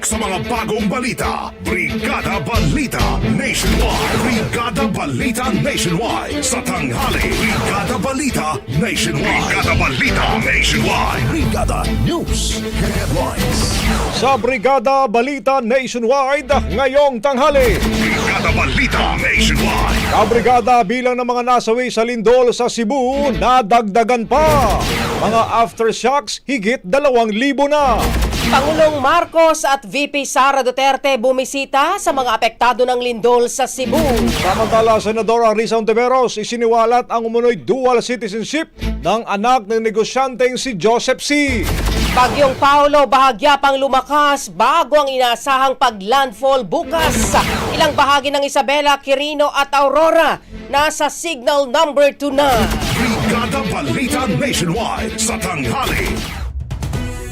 Siksik sa mga bagong balita. Brigada Balita Nationwide. Brigada Balita Nationwide. Sa tanghali. Brigada Balita Nationwide. Brigada Balita Nationwide. Brigada News Headlines. Sa Brigada Balita Nationwide, ngayong tanghali. Brigada Balita Nationwide. Kabrigada bilang ng mga nasawi sa lindol sa Cebu, nadagdagan pa. Mga aftershocks, higit dalawang libo na. Pangulong Marcos at VP Sara Duterte bumisita sa mga apektado ng lindol sa Cebu. Samantala, Senadora Risa Ontiveros isiniwalat ang umunoy dual citizenship ng anak ng negosyanteng si Joseph C. Bagyong Paulo bahagya pang lumakas bago ang inaasahang paglandfall bukas. Ilang bahagi ng Isabela, Quirino at Aurora nasa signal number 2 na. Brigada Balita Nationwide. Sa tanghali.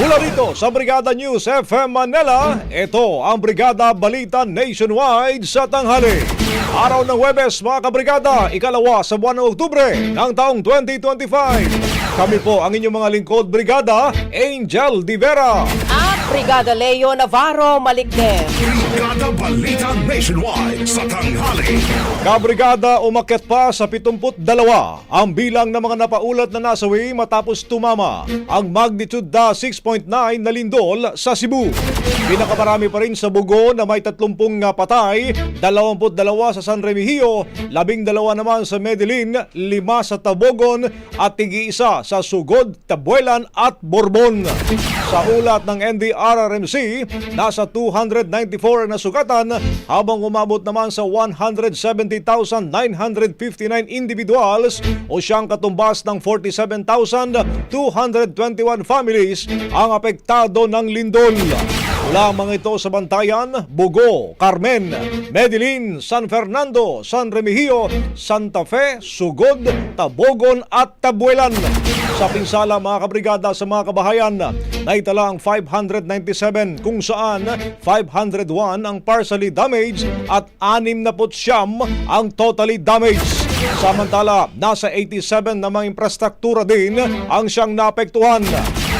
Mula rito sa Brigada News FM Manila, ito ang Brigada Balita Nationwide sa tanghali. Araw ng Webes mga kabrigada, ikalawa sa buwan ng Oktubre ng taong 2025. Kami po ang inyong mga lingkod Brigada, Angel Di Vera. At Brigada Leo Navarro Malikden. Brigada Balita Nationwide. Sa tanghali. Kabrigada umakyat pa sa 72 ang bilang ng mga napaulat na nasawi matapos tumama ang magnitude da 6.9 na lindol sa Cebu. Pinakamarami pa rin sa Bugo na may 30 nga patay, 22 sa San Remigio, 12 naman sa Medellin, 5 sa Tabogon at tigi-isa sa Sugod, Tabuelan at Borbon. Sa ulat ng NDRRMC, nasa 294 na sugatan habang umabot naman sa 170,959 individuals o siyang katumbas ng 47,221 families ang apektado ng lindol. Mula ang mga ito sa Bantayan, Bugo, Carmen, Medellin, San Fernando, San Remigio, Santa Fe, Sugod, Tabogon at Tabuelan. Sa pinsala mga kabrigada sa mga kabahayan, naitala ang 597 kung saan 501 ang partially damaged at 69 ang totally damaged. Samantala, nasa 87 na mga infrastruktura din ang siyang naapektuhan.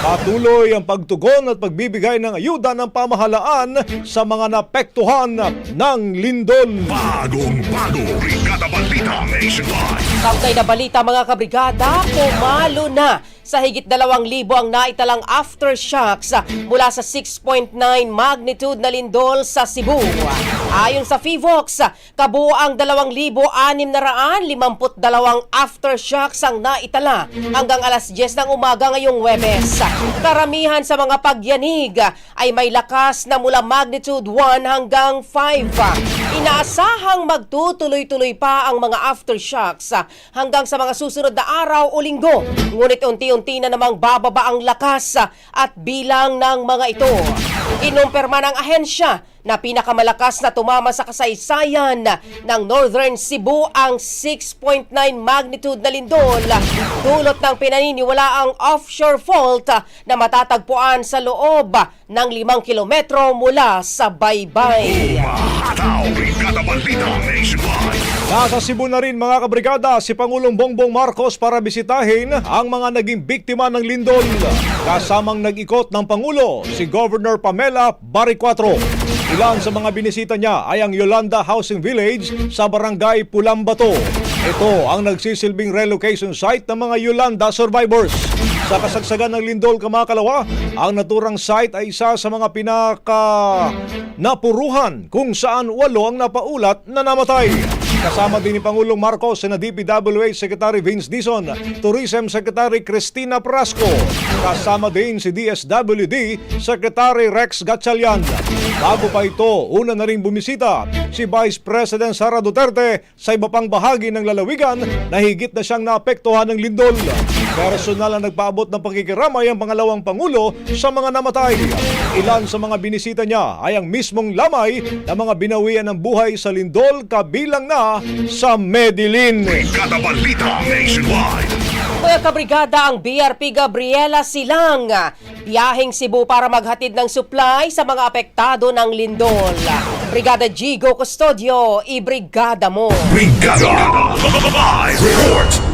Patuloy ang pagtugon at pagbibigay ng ayuda ng pamahalaan sa mga napektuhan ng lindol. Bagong bago, Brigada Balita Nationwide. Kaugnay na balita mga kabrigada, pumalo na sa higit 2,000 ang naitalang aftershocks mula sa 6.9 magnitude na lindol sa Cebu. Ayon sa FIVOX, kabuo ang 2,652 aftershocks ang naitala hanggang alas 10 ng umaga ngayong Webes. Karamihan sa mga pagyanig ay may lakas na mula magnitude 1 hanggang 5. Inaasahang magtutuloy-tuloy pa ang mga aftershocks hanggang sa mga susunod na araw o linggo. Ngunit unti-unti na namang bababa ang lakas at bilang ng mga ito. Inumpirma ng ahensya na pinakamalakas na tumama sa kasaysayan ng Northern Cebu ang 6.9 magnitude na lindol dulot ng pinaniniwalaang offshore fault na matatagpuan sa loob ng 5 kilometro mula sa baybay. Ataw, Brigada Balita Nationwide. Nasa Cebu na rin mga kabrigada si Pangulong Bongbong Marcos para bisitahin ang mga naging biktima ng lindol. Kasamang nag-ikot ng Pangulo si Governor Pamela Baricuatro. Ilan sa mga binisita niya ay ang Yolanda Housing Village sa Barangay Pulambato. Ito ang nagsisilbing relocation site ng mga Yolanda survivors. Sa kasagsagan ng lindol kamakalawa, ang naturang site ay isa sa mga pinaka napuruhan kung saan walo ang napaulat na namatay. Kasama din ni Pangulong Marcos na DPWH Secretary Vince Dizon, Tourism Secretary Cristina Prasco. Kasama din si DSWD Secretary Rex Gatchalian. Bago pa ito, una na rin bumisita si Vice President Sara Duterte sa iba pang bahagi ng lalawigan na higit na siyang naapektuhan ng lindol. Personal na nagpaabot ng pakikiramay ang pangalawang Pangulo sa mga namatay. Ilan sa mga binisita niya ay ang mismong lamay ng mga binawian ng buhay sa lindol kabilang na sa Medellin. Brigada Balita Nationwide. Mga kabrigada ang BRP Gabriela Silang. Biyaheng Cebu para maghatid ng supply sa mga apektado ng lindol. Brigada Gigo Custodio, ibrigada mo. Brigada Live Report.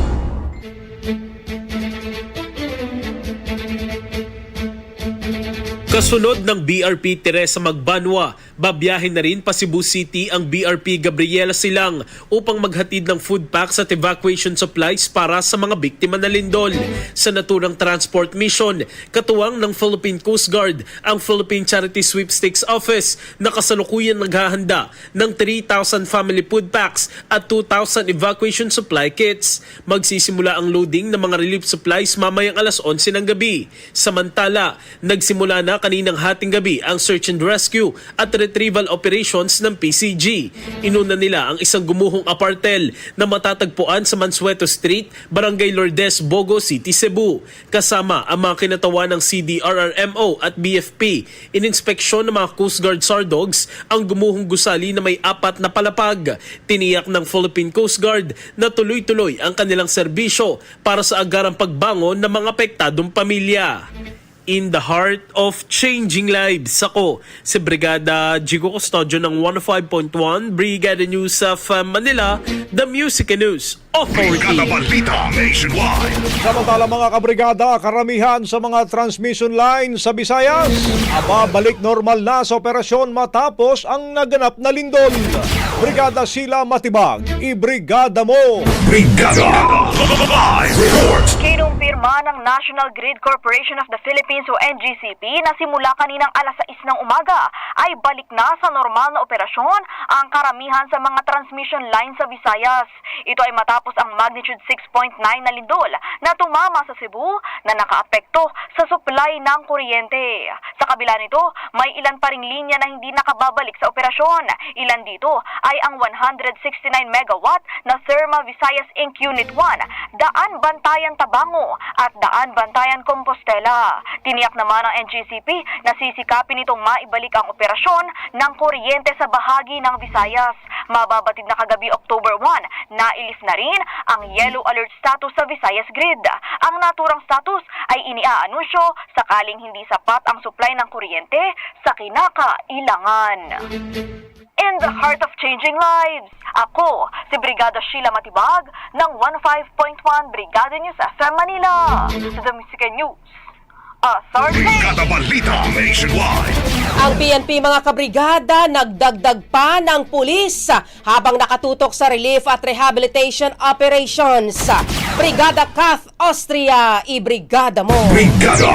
Kasunod ng BRP Teresa Magbanwa, babiyahin na rin pa Cebu City ang BRP Gabriela Silang upang maghatid ng food packs at evacuation supplies para sa mga biktima na lindol. Sa naturang transport mission, katuwang ng Philippine Coast Guard ang Philippine Charity Sweepstakes Office na kasalukuyan naghahanda ng 3,000 family food packs at 2,000 evacuation supply kits. Magsisimula ang loading ng mga relief supplies mamayang alas 11 ng gabi. Samantala, nagsimula na kaninang hating gabi ang search and rescue at retrieval operations ng PCG. Inuna nila ang isang gumuhong apartel na matatagpuan sa Mansueto Street, Barangay Lourdes, Bogo City, Cebu. Kasama ang mga kinatawa ng CDRRMO at BFP. Ininspeksyon ng mga Coast Guard SAR dogs ang gumuhong gusali na may apat na palapag. Tiniyak ng Philippine Coast Guard na tuloy-tuloy ang kanilang serbisyo para sa agarang pagbangon ng mga apektadong pamilya in the heart of changing lives. Ako, si Brigada Jigo Custodio ng 105.1 Brigada News of uh, Manila, the Music and News Authority. Brigada Balita Nationwide. Samantala mga kabrigada, karamihan sa mga transmission line sa Visayas, aba balik normal na sa operasyon matapos ang naganap na lindol. Brigada sila matibag, ibrigada mo! Brigada Live Report. Kinumpirma ng National Grid Corporation of the Philippines o NGCP na simula kaninang alas 6 ng umaga ay balik na sa normal na operasyon ang karamihan sa mga transmission lines sa Visayas. Ito ay matapos ang magnitude 6.9 na lindol na tumama sa Cebu na nakaapekto sa supply ng kuryente. Sa kabila nito, may ilan pa ring linya na hindi nakababalik sa operasyon. Ilan dito ay ang 169 megawatt na Therma Visayas Inc. Unit 1, Daan Bantayan Tabango at Daan Bantayan Compostela. Tiniyak naman ng NGCP na sisikapin itong maibalik ang operasyon ng kuryente sa bahagi ng Visayas. Mababatid na kagabi October 1, nailis na rin ang yellow alert status sa Visayas Grid. Ang naturang status ay iniaanunsyo sakaling hindi sapat ang supply ng kuryente sa kinakailangan. In the heart of changing lives, ako si Brigada Sheila Matibag ng 15.1 Brigada News FM Manila. Sa The Music News. Authority! Brigada Balita Nationwide. Ang PNP mga kabrigada nagdagdag pa ng pulis habang nakatutok sa relief at rehabilitation operations. Brigada Kath Austria, i-brigada mo. Brigada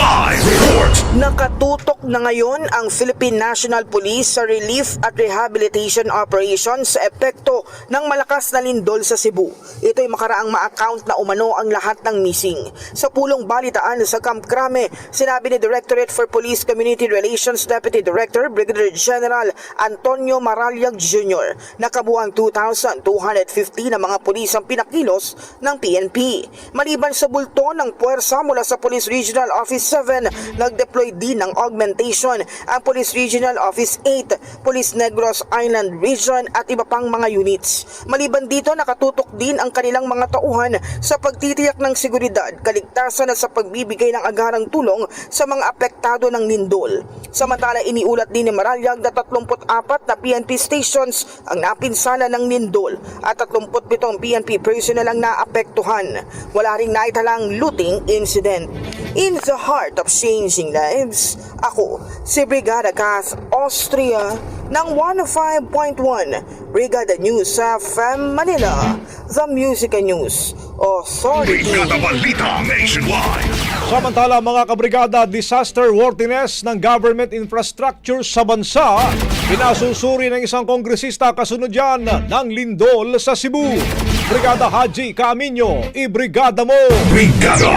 Live Report. Nakatutok na ngayon ang Philippine National Police sa relief at rehabilitation operations sa epekto ng malakas na lindol sa Cebu. Ito'y makaraang ma-account na umano ang lahat ng missing. Sa pulong balitaan sa Camp Crame, sinabi ni Directorate for Police Community Relations Deputy Director Brigadier General Antonio Maralyag Jr. na kabuang 2,250 na mga pulis ang pinakilos ng PNP. Maliban sa bulto ng puwersa mula sa Police Regional Office 7, nag-deploy din ng augmentation ang Police Regional Office 8, Police Negros Island Region at iba pang mga units. Maliban dito, nakatutok din ang kanilang mga tauhan sa pagtitiyak ng seguridad, kaligtasan at sa pagbibigay ng agarang tulong sa mga apektado ng lindol. Samantala, iniulat din ni Maralyag na 34 na PNP stations ang napinsala ng lindol at 37 PNP personnel ang naapektuhan. Wala ring naitalang looting incident. In the heart of changing lives, ako si Brigada Kath Austria ng 105.1 Brigada News sa FM Manila, The Music News Authority. Brigada Balita Nationwide. Samantala mga kabrigada, disaster worthiness ng government infrastructure sa bansa, pinasusuri ng isang kongresista kasunod yan ng lindol sa Cebu. Brigada Haji Camino, i-brigada mo! Brigada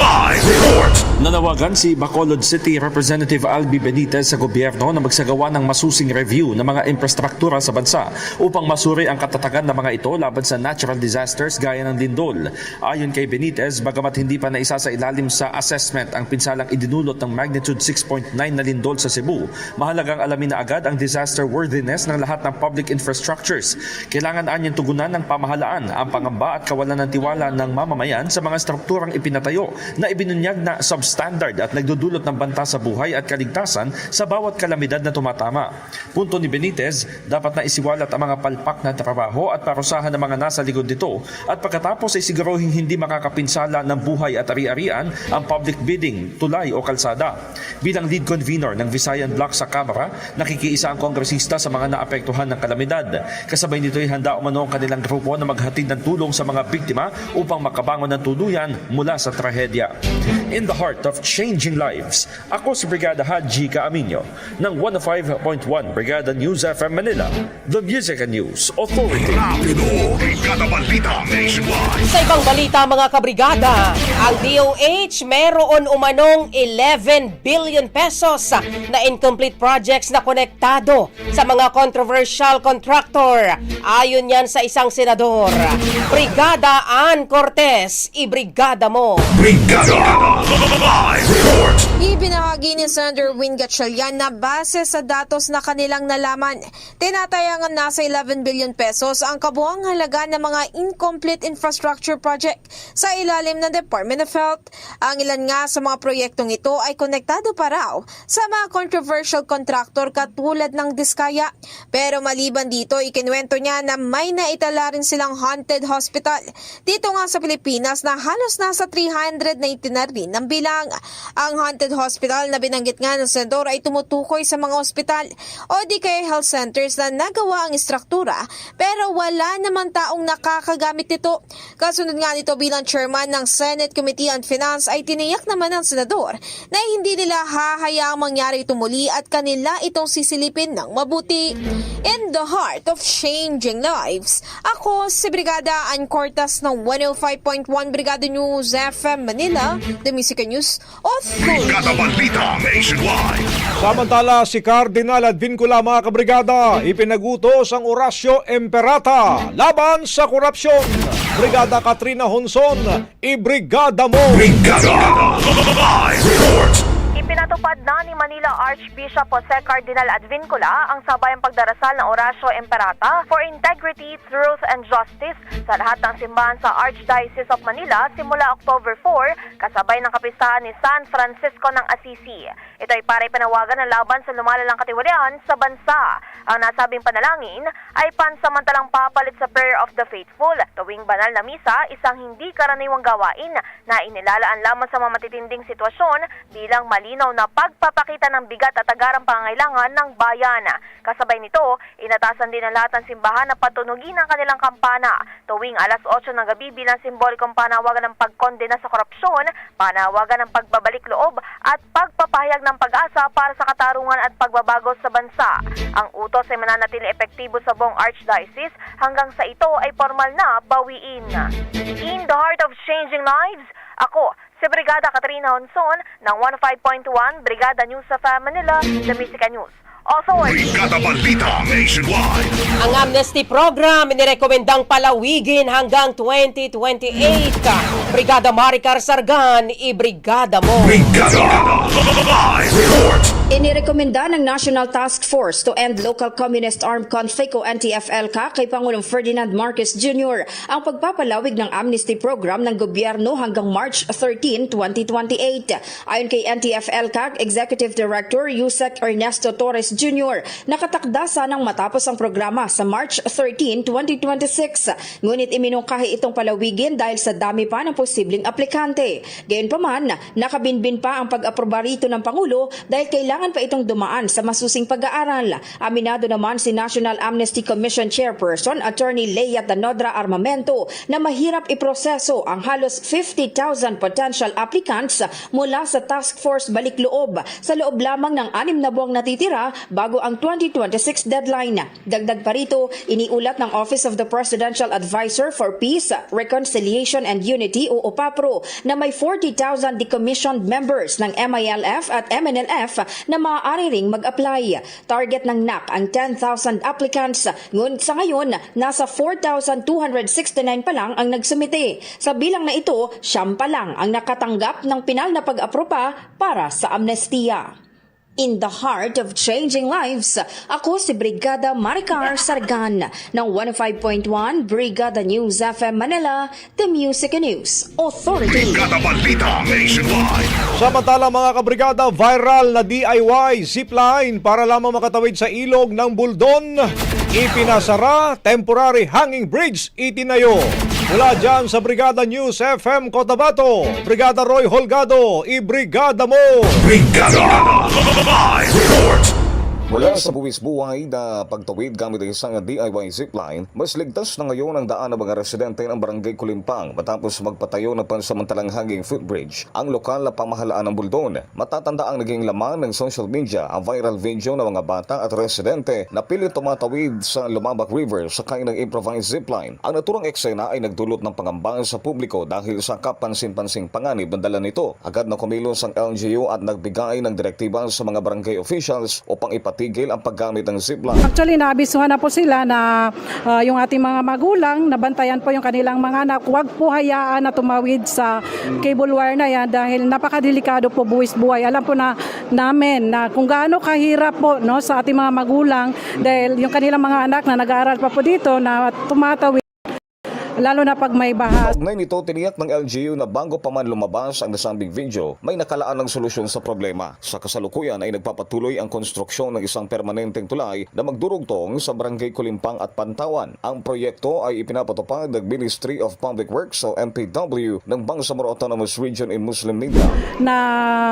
Live Report. Nanawagan si Bacolod City Representative Albi Benitez sa gobyerno na magsagawa ng masusing review ng mga infrastruktura sa bansa upang masuri ang katatagan ng mga ito laban sa natural disasters gaya ng lindol. Ayon kay Benitez, bagamat hindi pa naisa sa ilalim sa assessment ang pinsalang idinulot ng magnitude 6.9 na lindol sa Cebu, mahalagang alamin na agad ang disaster worthiness ng lahat ng public infrastructures. Kailangan anyang tugunan ng pamahalaan ang pangamba at kawalan ng tiwala ng mamamayan sa mga strukturang ipinatayo na ibinunyag na substandard at nagdudulot ng banta sa buhay at kaligtasan sa bawat kalamidad na tumatama. Punto ni Benitez, dapat na isiwalat ang mga palpak na trabaho at parusahan ng mga nasa likod nito at pagkatapos ay siguruhin hindi makakapinsala ng buhay at ari-arian ang public bidding, tulay o kalsada. Bilang lead convener ng Visayan Block sa Kamara, nakikiisa ang kongresista sa mga naapektuhan ng kalamidad. Kasabay nito'y handa umano ang kanilang grupo na maghatid ng tulong sa mga biktima upang makabangon ng tuluyan mula sa trahedya. In the heart of changing lives, ako si Brigada Haji Caaminyo ng 105.1 Brigada News FM Manila, The Music and News Authority. Rapido. Brigada Balita Nationwide. Sa ibang balita mga kabrigada, ang DOH meron umanong 11 billion pesos na incomplete projects na konektado sa mga controversial contractor. Ayon yan sa isang senador. Brigada Ann Cortez, i-brigada mo. Brigada Report. Ibinahagi ni Senator Win Gatchalian na base sa datos na kanilang nalaman, tinatayangan na sa 11 billion pesos ang kabuang halaga ng mga incomplete infrastructure project sa ilalim ng Department of Health. Ang ilan nga sa mga proyektong ito ay konektado pa raw sa mga controversial contractor katulad ng Diskaya. Pero maliban dito, ikinuwento niya na may naitala rin silang haunted hospital dito nga sa Pilipinas na halos nasa 390 na rin ang bilang. Ang haunted hospital na binanggit nga ng senador ay tumutukoy sa mga ospital o di kaya health centers na nagawa ang istruktura pero wala naman taong nakakagamit nito. Kasunod nga nito bilang chairman ng Senate Committee on Finance ay tiniyak naman ng senador na hindi nila hahayaang mangyari ito muli at kanila itong sisilipin ng mabuti. In the heart of changing lives, ako si Brigada Ann Cortas ng 105.1 Brigada News FM Manila, The Music News News Authority. Brigada Balita Nationwide. Samantala, si Cardinal Advincula mga kabrigada, ipinagutos ang Orasio Emperata laban sa korupsyon. Brigada Katrina Honson, ibrigada mo! Brigada Live Report. Ipinatupad na ni Manila Archbishop Jose Cardinal Advincula ang sabayang pagdarasal ng Orasio Imperata for integrity, truth, and justice sa lahat ng simbahan sa Archdiocese of Manila simula October 4 kasabay ng kapistahan ni San Francisco ng Assisi. Ito ay para ipanawagan ng laban sa lumalalang katiwalian sa bansa. Ang nasabing panalangin ay pansamantalang papalit sa Prayer of the Faithful tuwing banal na misa, isang hindi karaniwang gawain na inilalaan lamang sa mga matitinding sitwasyon bilang malinaw na pagpapakita ng bigat at agarang pangangailangan ng bayan. Kasabay nito, inatasan din ng lahat ng simbahan na patunugin ang kanilang kampana tuwing alas 8 ng gabi bilang simbolikong panawagan ng pagkondena sa korupsyon, panawagan ng pagbabalik loob at pagpapahayag ng pag-asa para sa katarungan at pagbabago sa bansa. Ang utos ay mananatili epektibo sa buong Archdiocese hanggang sa ito ay formal na bawiin. In the heart of changing lives, ako, si Brigada Katrina Honson ng 15.1 Brigada News sa Manila, The Musica News. Authority. Brigada Balita Nationwide. Ang amnesty program inirekomendang palawigin hanggang 2028. Brigada Maricar Sargan, ibrigada mo. Brigada Live Report. Inirekomenda ng National Task Force to End Local Communist Armed Conflict o NTFL-CA kay Pangulong Ferdinand Marcos Jr. ang pagpapalawig ng amnesty program ng gobyerno hanggang March 13, 2028. Ayon kay NTFL-CA Executive Director Yusek Ernesto Torres Jr., nakatakda sanang matapos ang programa sa March 13, 2026. Ngunit iminungkahi itong palawigin dahil sa dami pa ng posibleng aplikante. Gayunpaman, nakabinbin pa ang pag-aproba rito ng Pangulo dahil kailangan pa itong dumaan sa masusing pag-aaral. Aminado naman si National Amnesty Commission Chairperson Attorney Leia Tanodra Armamento na mahirap iproseso ang halos 50,000 potential applicants mula sa Task Force Balik Loob sa loob lamang ng anim na buwang natitira bago ang 2026 deadline. Dagdag pa rito, iniulat ng Office of the Presidential Advisor for Peace, Reconciliation and Unity o OPAPRO na may 40,000 decommissioned members ng MILF at MNLF na maaari ring mag-apply. Target ng NAC ang 10,000 applicants, ngunit sa ngayon, nasa 4,269 pa lang ang nagsumite. Sa bilang na ito, siyam pa lang ang nakatanggap ng pinal na pag-apropa para sa amnestiya. In the heart of changing lives, ako si Brigada Maricar Sargan ng 105.1 Brigada News FM Manila, The Music and News Authority. Brigada Balita Nationwide. Samantala mga kabrigada, viral na DIY zipline para lamang makatawid sa ilog ng Buldon. Ipinasara, temporary hanging bridge itinayo. Mula dyan sa Brigada News FM Cotabato, Brigada Roy Holgado, ibrigada mo! Brigada Live Report. Mula sa buwis buhay na pagtawid gamit ang isang DIY zipline, mas ligtas na ngayon ang daan ng mga residente ng Barangay Kulimpang matapos magpatayo ng pansamantalang hanging footbridge ang lokal na pamahalaan ng Buldon. Matatanda ang naging laman ng social media ang viral video ng mga bata at residente na pilit tumatawid sa Lumabak River sakay ng improvised zipline. Ang naturang eksena ay nagdulot ng pangamba sa publiko dahil sa kapansin-pansing panganib ng dala nito. Agad na kumilos ang LGU at nagbigay ng direktiba sa mga barangay officials upang ipatigil ang paggamit ng zipline. Actually, naabisuhan na po sila na ah, yung ating mga magulang, nabantayan po yung kanilang mga anak. Huwag po hayaan na tumawid sa cable wire na yan dahil napakadelikado po buwis buhay. Alam po na namin na kung gaano kahirap po no, sa ating mga magulang dahil yung kanilang mga anak na nag-aaral pa po dito na tumatawid lalo na pag may baha. Kaugnay nito, tiniyak ng LGU na bago pa man lumabas ang nasambing video, may nakalaan ng solusyon sa problema. Sa kasalukuyan ay nagpapatuloy ang konstruksyon ng isang permanenteng tulay na magdurugtong sa Barangay Kulimpang at Pantawan. Ang proyekto ay ipinapatupad ng Ministry of Public Works o MPW ng Bangsamoro Autonomous Region in Muslim Mindanao. na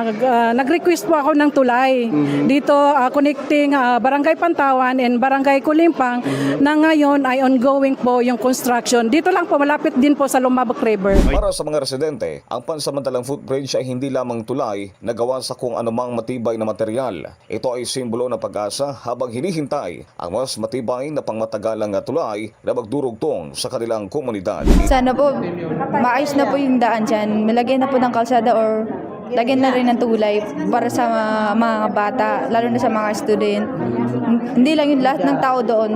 uh, nag-request po ako ng tulay dito uh, connecting uh, Barangay Pantawan and Barangay Kulimpang na ngayon ay ongoing po yung construction. Dito lang po malapit din po sa Lumabak River. Para sa mga residente, ang pansamantalang footbridge ay hindi lamang tulay na gawa sa kung anumang matibay na material. Ito ay simbolo ng pag-asa habang hinihintay ang mas matibay na pangmatagalang tulay na magdurugtong sa kanilang komunidad. Sana po, maayos na po yung daan dyan. Malagyan na po ng kalsada or lagyan na rin ng tulay para sa mga, mga bata, lalo na sa mga student. Hindi lang yung lahat ng tao doon.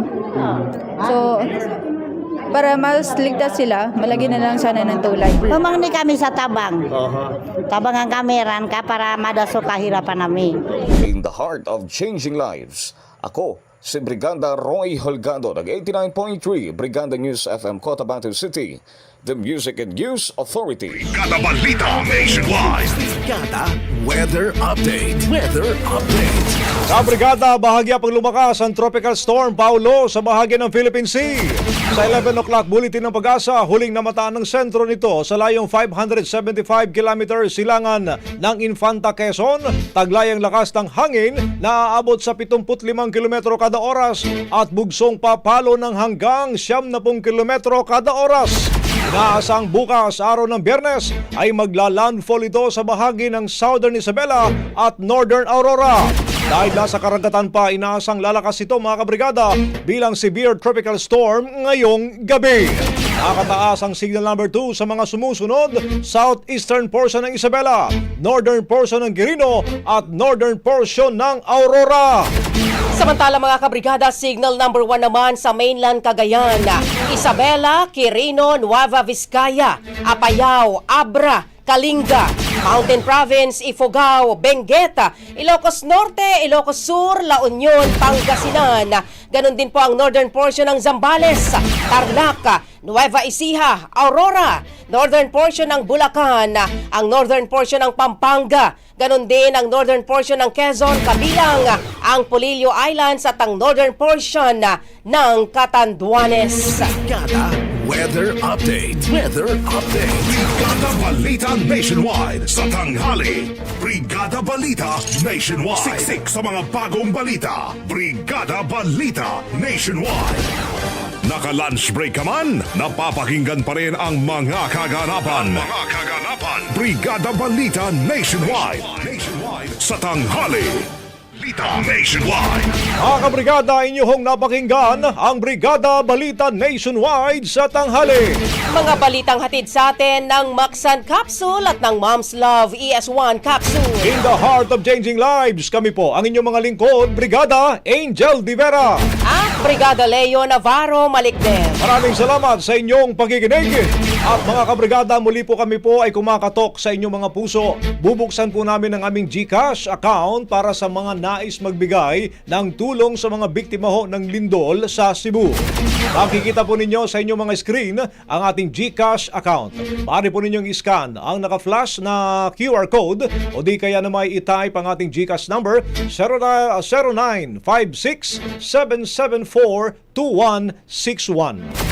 So, para mas ligtas sila, malagyan na lang sana ng tulay. Pumangni kami sa tabang. Tabang ang kameran ka para madaso kahirapan namin. In the heart of changing lives, ako si Brigada Roy Holgado ng 89.3 Brigada News FM Cotabato City, the Music and News Authority. Brigada Balita Nationwide. Brigada Weather Update. Weather Update. Sa brigada, bahagya pang lumakas ang Tropical Storm Paulo sa bahagi ng Philippine Sea. Sa 11 o'clock bulletin ng pag-asa, huling namataan ng sentro nito sa layong 575 km silangan ng Infanta Quezon. Taglayang lakas ng hangin na aabot sa 75 km kada oras at bugsong papalo ng hanggang 70 km kada oras. Inaasang bukas, araw ng biyernes, ay magla-landfall ito sa bahagi ng Southern Isabela at Northern Aurora. Dahil nasa karagatan pa, inaasang lalakas ito mga kabrigada bilang severe tropical storm ngayong gabi. Nakataas ang signal number 2 sa mga sumusunod, southeastern portion ng Isabela, northern portion ng Quirino at northern portion ng Aurora. Samantala mga kabrigada, signal number 1 naman sa mainland Cagayan. Isabela, Quirino, Nueva Vizcaya, Apayao, Abra, Kalinga, Mountain Province, Ifugao, Bengueta, Ilocos Norte, Ilocos Sur, La Union, Pangasinan. Ganon din po ang northern portion ng Zambales, Tarlac, Nueva Ecija, Aurora, northern portion ng Bulacan, ang northern portion ng Pampanga, ganon din ang northern portion ng Quezon, kabilang ang Polillo Islands at ang northern portion ng Catanduanes. Brigada Weather Update. Weather Update. Brigada Balita Nationwide sa tanghali. Brigada Balita Nationwide. Siksik sa mga bagong balita. Brigada Balita Nationwide. Naka-lunch break ka man, napapakinggan pa rin ang mga kaganapan. mga kaganapan. Brigada Balita Nationwide. Nationwide sa tanghali. Balita Nationwide. Mga kabrigada, inyong napakinggan ang Brigada Balita Nationwide sa tanghali. Mga balitang hatid sa atin ng Maxan Capsule at ng Mom's Love ES1 Capsule. In the heart of changing lives, kami po ang inyong mga lingkod, Brigada Angel Divera. At Brigada Leo Navarro Malikden. Maraming salamat sa inyong pakikinig. At mga kabrigada, muli po kami po ay kumakatok sa inyong mga puso. Bubuksan po namin ang aming GCash account para sa mga nais magbigay ng tulong sa mga biktima ho ng lindol sa Cebu. Makikita po ninyo sa inyong mga screen ang ating GCash account. Maaari po ninyong i-scan ang naka-flash na QR code o di kaya na may i-type ang ating GCash number 0956-774-2161.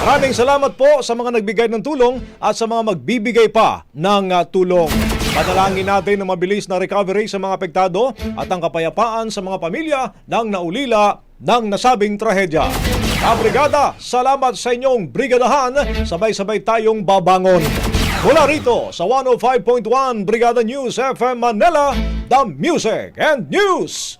Maraming salamat po sa mga nagbigay ng tulong at sa mga magbibigay pa ng uh, tulong. Panalangin natin ng mabilis na recovery sa mga apektado at ang kapayapaan sa mga pamilya ng naulila ng nasabing trahedya. Kabrigada, salamat sa inyong brigadahan. Sabay-sabay tayong babangon. Mula rito sa 105.1 Brigada News FM Manila, the Music and News